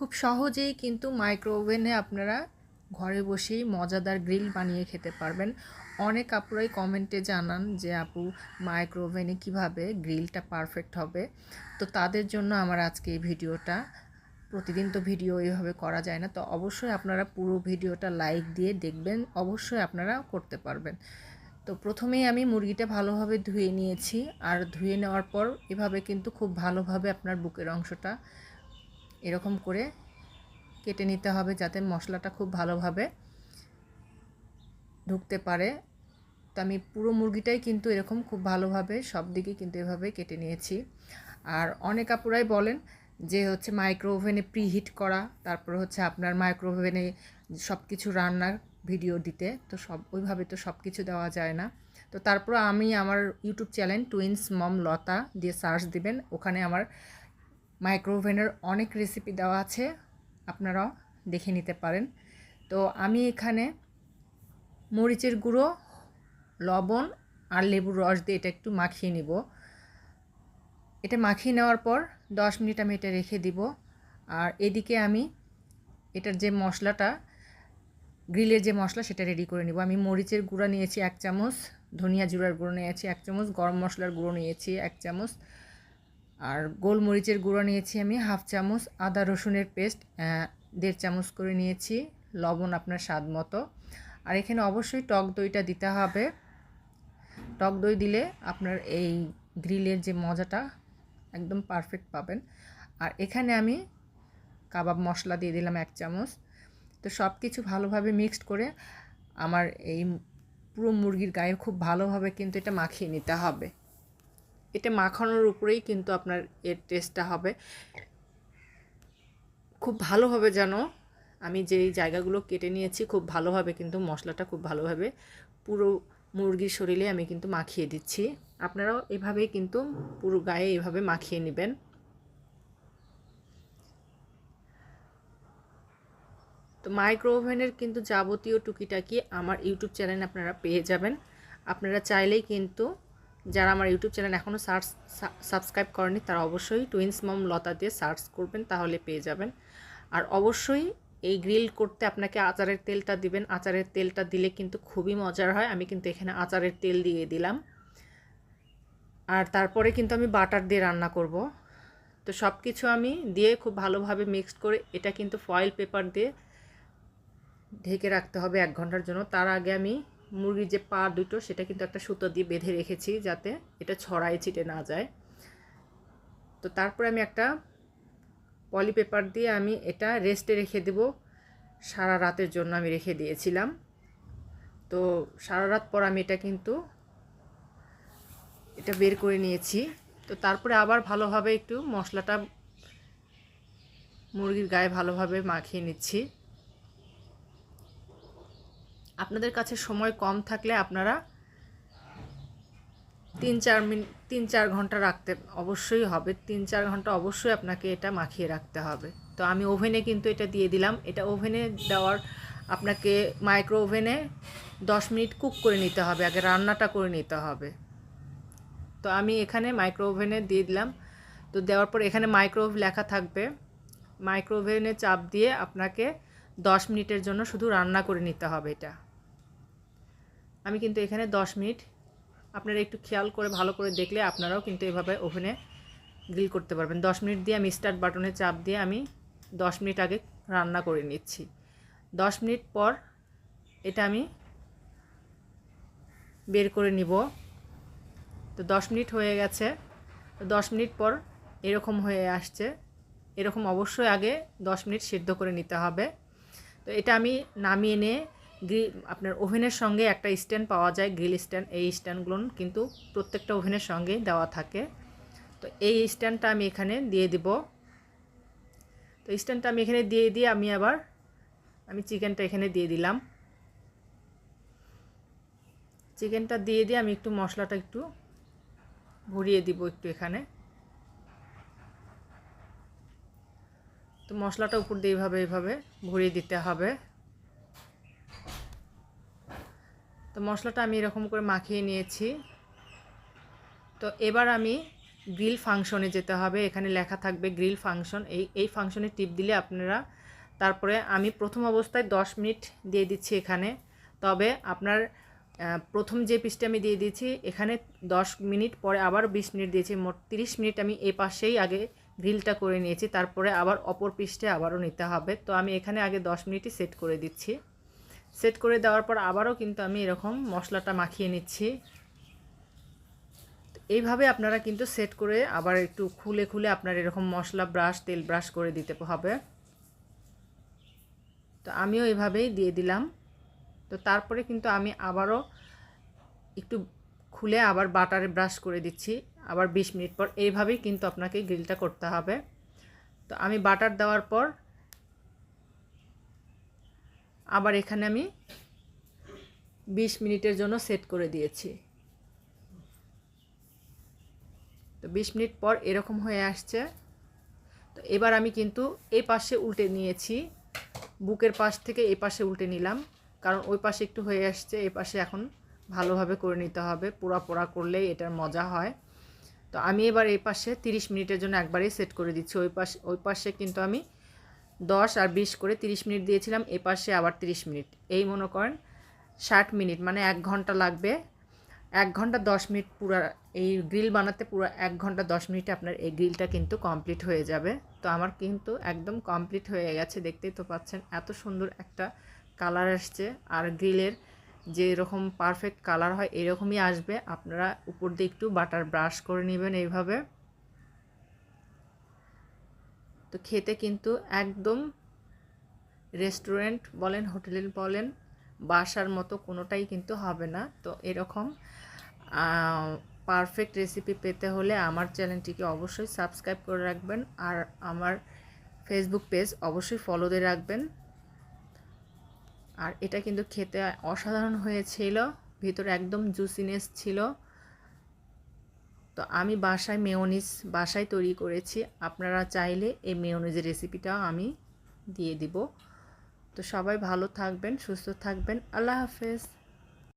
খুব সহজেই কিন্তু মাইক্রো ওভেনে আপনারা ঘরে বসেই মজাদার গ্রিল বানিয়ে খেতে পারবেন। অনেক আপুরাই কমেন্টে জানান যে, আপু মাইক্রো ওভেনে কীভাবে গ্রিলটা পারফেক্ট হবে? তো তাদের জন্য আমার আজকে এই ভিডিওটা, প্রতিদিন তো ভিডিও এইভাবে করা যায় না, তো অবশ্যই আপনারা পুরো ভিডিওটা লাইক দিয়ে দেখবেন, অবশ্যই আপনারা করতে পারবেন। তো প্রথমেই আমি মুরগিটা ভালোভাবে ধুয়ে নিয়েছি, আর ধুয়ে নেওয়ার পর এভাবে কিন্তু খুব ভালোভাবে আপনার বুকের অংশটা এরকম করে কেটে নিতে হবে যাতে মশলাটা খুব ভালোভাবে ঢুকতে পারে। তো আমি পুরো মুরগিটাই কিন্তু এরকম খুব ভালোভাবে সব দিকে কিন্তু এভাবে কেটে নিয়েছি। আর অনেক আপুরাই বলেন যে হচ্ছে মাইক্রো ওভেনে প্রিহিট করা, তারপর হচ্ছে আপনার মাইক্রো ওভেনে সব কিছু রান্নার ভিডিও দিতে, তো সব ওইভাবে তো সব কিছু দেওয়া যায় না। তো তারপর আমি আমার YouTube channel twins mom Lata দিয়ে সার্চ দিবেন, ওখানে আমার মাইক্রো ওভেনের অনেক রেসিপি দেওয়া আছে, আপনারাও দেখে নিতে পারেন। তো আমি এখানে মরিচের গুঁড়ো, লবণ আর লেবুর রস দিয়ে এটা একটু মাখিয়ে নিব। এটা মাখিয়ে নেওয়ার পর দশ মিনিট আমি এটা রেখে দিব। আর এদিকে আমি এটার যে মশলাটা, গ্রিলের যে মশলা সেটা রেডি করে নিব। আমি মরিচের গুঁড়া নিয়েছি এক চামচ, ধনিয়া জিরার গুঁড়ো নিয়েছি এক চামচ, গরম মশলার গুঁড়ো নিয়েছি এক চামচ। আর গোলমরিচের গুঁড়ো নিয়েছি আমি, হাফ চামচ, আদা রসুনের পেস্ট দেড় চামচ করে নিয়েছি, লবণ আপনার স্বাদ মতো। আর এখানে অবশ্যই টক দইটা দিতে হবে। টক দই দিলে আপনার এই গ্রিলের যে মজাটা একদম পারফেক্ট পাবেন। আর এখানে আমি কাবাব মশলা দিয়ে দিলাম এক চামচ। তো সব কিছু ভালোভাবে মিক্সড করে আমার এই পুরো মুরগির গায়ে খুব ভালোভাবে কিন্তু এটা মাখিয়ে নিতে হবে। এটা মাখানোর উপরেই কিন্তু আপনার এর টেস্টটা হবে। খুব ভালোভাবে যেন আমি যেই জায়গাগুলো কেটে নিয়েছি, খুব ভালোভাবে কিন্তু মশলাটা খুব ভালোভাবে পুরো মুরগির শরীরে আমি কিন্তু মাখিয়ে দিচ্ছি। আপনারাও এভাবেই কিন্তু পুরো গায়ে এভাবে মাখিয়ে নেবেন। তো মাইক্রো ওভেনের কিন্তু যাবতীয় টুকিটাকি আমার ইউটিউব চ্যানেলে আপনারা পেয়ে যাবেন। আপনারা চাইলেই কিন্তু যারা আমার ইউটিউব চ্যানেল এখনও সার্চ সাবস্ক্রাইব করেনি, তারা অবশ্যই টুইন্স মম লতা দিয়ে সার্চ করবেন, তাহলে পেয়ে যাবেন। আর অবশ্যই এই গ্রিল করতে আপনাকে আচারের তেলটা দিবেন। আচারের তেলটা দিলে কিন্তু খুবই মজার হয়। আমি কিন্তু এখানে আচারের তেল দিয়ে দিলাম। আর তারপরে কিন্তু আমি বাটার দিয়ে রান্না করব। তো সব কিছু আমি দিয়ে খুব ভালোভাবে মিক্সড করে এটা কিন্তু ফয়েল পেপার দিয়ে ঢেকে রাখতে হবে এক ঘণ্টার জন্য। তার আগে আমি মুরগির যে পা দুটো, সেটা কিন্তু একটা সুতো দিয়ে বেঁধে রেখেছি যাতে এটা ছড়াই ছিটে না যায়। তো তারপরে আমি একটা পলি পেপার দিয়ে আমি এটা রেস্টে রেখে দেব। সারা রাতের জন্য আমি রেখে দিয়েছিলাম। তো সারা রাত পর আমি এটা কিন্তু এটা বের করে নিয়েছি। তো তারপরে আবার ভালোভাবে একটু মশলাটা মুরগির গায়ে ভালোভাবে মাখিয়ে নিচ্ছি। আপনাদের কাছে সময় কম থাকলে আপনারা তিন চার মিনিট তিন চার ঘণ্টা রাখতে অবশ্যই হবে। তিন চার ঘণ্টা অবশ্যই আপনাকে এটা মাখিয়ে রাখতে হবে। তো আমি ওভেনে কিন্তু এটা দিয়ে দিলাম। এটা ওভেনে দেওয়ার আপনাকে মাইক্রো ওভেনে দশ মিনিট কুক করে নিতে হবে। আগে রান্নাটা করে নিতে হবে। তো আমি এখানে মাইক্রো ওভেনে দিয়ে দিলাম। তো দেওয়ার পর এখানে মাইক্রোওয়েভ লেখা থাকবে। মাইক্রো ওভেনে চাপ দিয়ে আপনাকে দশ মিনিটের জন্য শুধু রান্না করে নিতে হবে এটা। আমি কিন্তু এখানে দশ মিনিট। আপনারা একটু খেয়াল করে, ভালো করে দেখলে আপনারাও কিন্তু এভাবে ওভেনে গ্রিল করতে পারবেন। দশ মিনিট দিয়ে আমি স্টার্ট বাটনে চাপ দিয়ে আমি দশ মিনিট আগে রান্না করে নিচ্ছি। দশ মিনিট পর এটা আমি বের করে নিব। তো দশ মিনিট হয়ে গেছে। তো দশ মিনিট পর এরকম হয়ে আসছে। এরকম অবশ্যই আগে দশ মিনিট সিদ্ধ করে নিতে হবে। তো এটা আমি নামিয়ে নিয়ে গ্রিল, আপনার ওভেনের সঙ্গে একটা স্ট্যান্ড পাওয়া যায়, গ্রিল স্ট্যান্ড, এই স্ট্যান্ডগুলো কিন্তু প্রত্যেকটা ওভেনের সঙ্গে দেওয়া থাকে। তো এই স্ট্যান্ডটা আমি এখানে দিয়ে দিব। তো স্ট্যান্ডটা আমি এখানে দিয়ে দিয়ে আমি আবার, আমি চিকেনটা এখানে দিয়ে দিলাম। চিকেনটা দিয়ে দিয়ে আমি একটু মশলাটা একটু ভরিয়ে দিব একটু এখানে। তো মশলাটা উপর দিয়ে এইভাবে এইভাবে ভরিয়ে দিতে হবে। তো মশলাটা আমি এরকম করে মাখিয়ে নিয়েছি। তো এবার আমি গ্রিল ফাংশনে যেতে হবে। এখানে লেখা থাকবে গ্রিল ফাংশন। এই এই ফাংশনে টিপ দিলে আপনারা তারপরে আমি প্রথম অবস্থায় 10 মিনিট দিয়ে দিচ্ছি এখানে। তবে আপনার প্রথম যে পিসটা আমি দিয়ে দিয়েছি, এখানে 10 মিনিট পরে আবার 20 মিনিট দিয়েছি। মোট 30 মিনিট আমি এই পাশেই আগে গ্রিলটা করে নিয়েছি। তারপরে আবার অপর পিসটা আবারও নিতে হবে। তো আমি এখানে আগে 10 মিনিটই সেট করে দিচ্ছি। সেট করে দেওয়ার পর আবারও কিন্তু আমি এরকম মশলাটা মাখিয়ে নিচ্ছি। এইভাবে আপনারা কিন্তু সেট করে আবার একটু খুলে খুলে আপনার এরকম মশলা ব্রাশ, তেল ব্রাশ করে দিতে হবে। তো আমিও এভাবেই দিয়ে দিলাম। তো তারপরে কিন্তু আমি আবারও একটু খুলে আবার বাটারে ব্রাশ করে দিচ্ছি। আবার 20 মিনিট পর এইভাবেই কিন্তু আপনাকে গ্রিলটা করতে হবে। তো আমি বাটার দেওয়ার পর আবার এখানে আমি 20 মিনিটের জন্য সেট করে দিয়েছি। তো 20 মিনিট পর এরকম হয়ে আসছে। তো এবার আমি কিন্তু এই পাশে উল্টে নিয়েছি। বুকের পাশ থেকে এই পাশে উল্টে নিলাম। কারণ ওই পাশে একটু হয়ে আসছে, এই পাশে এখন ভালোভাবে করে নিতে হবে। পোড়া পোড়া করলেই এটার মজা হয়। তো আমি এবার এই পাশে 30 মিনিটের জন্য একবারেই সেট করে দিচ্ছি। ওই পাশে ওই পাশে কিন্তু আমি 10 আর 20 করে 30 মিনিট দিয়েছিলাম এই পাশে আবার 30 মিনিট। এই মনে করেন ষাট মিনিট মানে এক ঘণ্টা লাগবে। এক ঘণ্টা দশ মিনিট পুরো এই গ্রিল বানাতে পুরো এক ঘণ্টা দশ মিনিটে আপনার এই গ্রিলটা কিন্তু কমপ্লিট হয়ে যাবে। তো আমার কিন্তু একদম কমপ্লিট হয়ে গেছে, দেখতেই তো পাচ্ছেন। এত সুন্দর একটা কালার আসছে আর গ্রিলের যে এরকম পারফেক্ট কালার হয় এরকমই আসবে। আপনারা উপর দিয়ে একটু বাটার ব্রাশ করে নেবেন এইভাবে। তো খেতে কিন্তু একদম রেস্টুরেন্ট বলেন, হোটেল বলেন, বাসার মতো কোনোটাই কিন্তু হবে না। তো এরকম পারফেক্ট রেসিপি পেতে হলে আমার চ্যানেলটিকে অবশ্যই সাবস্ক্রাইব করে রাখবেন আর আমার ফেসবুক পেজ অবশ্যই ফলো দিয়ে রাখবেন। আর এটা কিন্তু খেতে অসাধারণ হয়েছিল, ভিতরে একদম জুসিনেস ছিল। তো আমি বাসায় মেয়োনিজ বাসায় তৈরি করেছি। আপনারা চাইলে এই মেয়োনিজের রেসিপিটাও আমি দিয়ে দিব। তো সবাই ভালো থাকবেন, সুস্থ থাকবেন। আল্লাহ হাফেজ।